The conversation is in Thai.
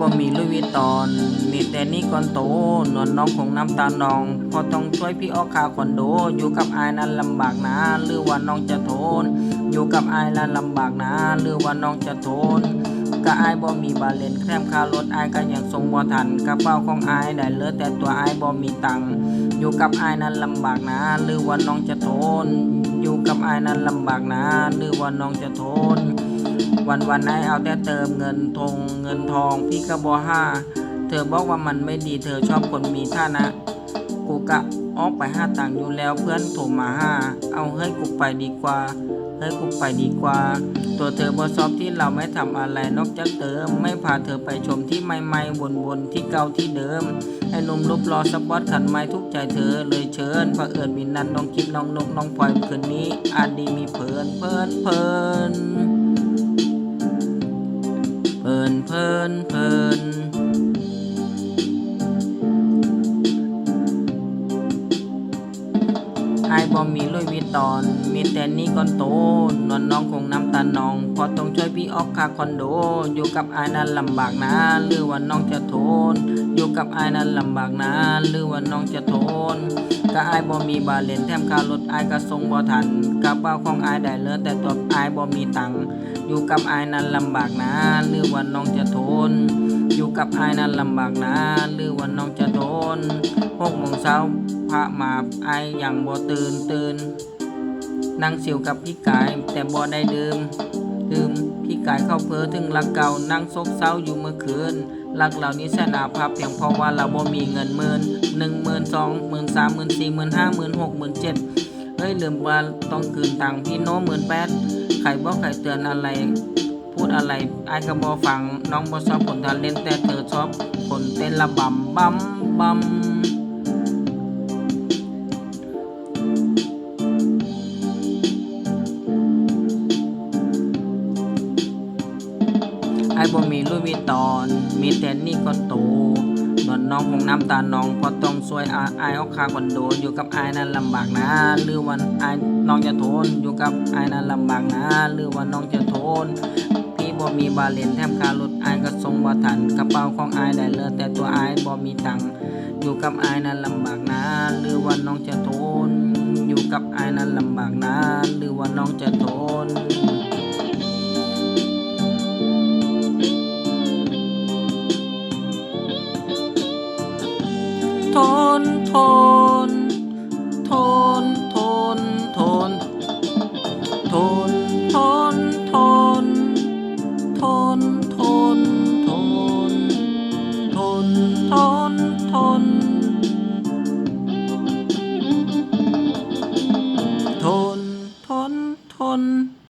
บ่มีลุยวิตอน มีแต่นี่ก่อนโตนวลน้องคงน้ำตาน้อง พอต้องช่วยพี่ออกคาคอนโด อยู่กับอายนั้นลำบากนะหรือว่าน้องจะทน อยู่กับอายนั้นลำบากนะหรือว่าน้องจะทนก็อายบ่มีบาเลนแคมคารถอายก็ยังทรงบ่ทันกระเป๋าของอายได้เหลือแต่ตัวอายบ่มีตังอยู่กับอายนั้นลำบากนะหรือว่าน้องจะทน อยู่กับอายนั้นลำบากนะหรือว่าน้องจะทน วันวันๆไอเอาแต่เติมเงินทงเงินทองพี่ก็บอห้าเธอบอกว่ามันไม่ดีเธอชอบคนมีท่านะ กูกะออกไปห้าต่างค์อยู่แล้วเพื่อนโทรมาห้าเอาเฮ้ยกูไปดีกว่าเฮ้ยกูไปดีกว่า ตัวเธอบอชอบที่เราไม่ทำอะไรนอกจากเติม ไม่พาเธอไปชมที่ใหม่ๆวนๆที่เก่าที่เดิมให้นุ่มรูปรอสปอตขันไม้ทุกใจเธอเลยเชิญพระเอิญมีนันน้องคิดน้องนกน้องพลอยคืนนี้อาจดีมีเพลินเพลินเพลิน เพลินเพลินเพลินไอายบอมมีลุยวิตอน มีแต่นี่ก่อนโตนวลน้องคงน้ำตาน้อง พอต้องช่วยพี่ออกคาคอนโด อยู่กับไอายนั้นลำบากนะหรือว่าน้องจะทน อยู่กับไอายนั้นลำบากนะหรือว่าน้องจะทน ก็อายบ่มีบาเลนแถมค่ารถอายก็ส่งบ่ทันกระเป๋าของอายได้เหลือแต่ตัวอายบ่มีตังอยู่กับอายนั้นลำบากนะหรือว่าน้องจะทน อยู่กับอายนั้นลำบากนะหรือว่าน้องจะทนหกโมงเช้าพระมาอายยังบ่ตื่นตื่นนั่งสิวกับพี่กายแต่บ่ได้ดื่มายเข้าเพอถึงรักเก่านั่งซกเศร้าอยู่เมื่อคืนรักเหล่านี้แสนาภาพเพียงเพราะว่าเราบ่มีเงินหมื่นหนึ่งหมื่นสองหมื่นสามหมื่นสี่หมื่นห้าหมื่นหกหมื่นเจ็ดเฮ้ยลืมว่าต้องคืนตังค์พี่โน้หมื่นแปดใครบอกใครเตือนอะไร พูดอะไรไอ้ายก็บอฟังน้องบอชอบคนทาเล่นแต่เธอชอบคนเต้นระบำบัมบัม อ้บ่มีลุยวิตอน มีแต่นี่ก็โตนวลน้องคงน้ำตาน้องพอต้องช่วยอาอายเอาคาคอนโดอยู่กับอายนั้นลำบากนะหรือวันอายน้องจะทนอยู่กับอายนั้นลำบากนะหรือว่าน้องจะทนพี่บ่มีบาเลนแถมคารถอายก็ส่งบ่ทันกระเป๋าของอายได้เลือแต่ตัวอายบ่มีตังค์อยู่กับอายนั้นลำบากนะหรือว่าน้องจะทน ทน ทน ทน ทน ทน ทน ทน ทน ทน ทน ทน ทน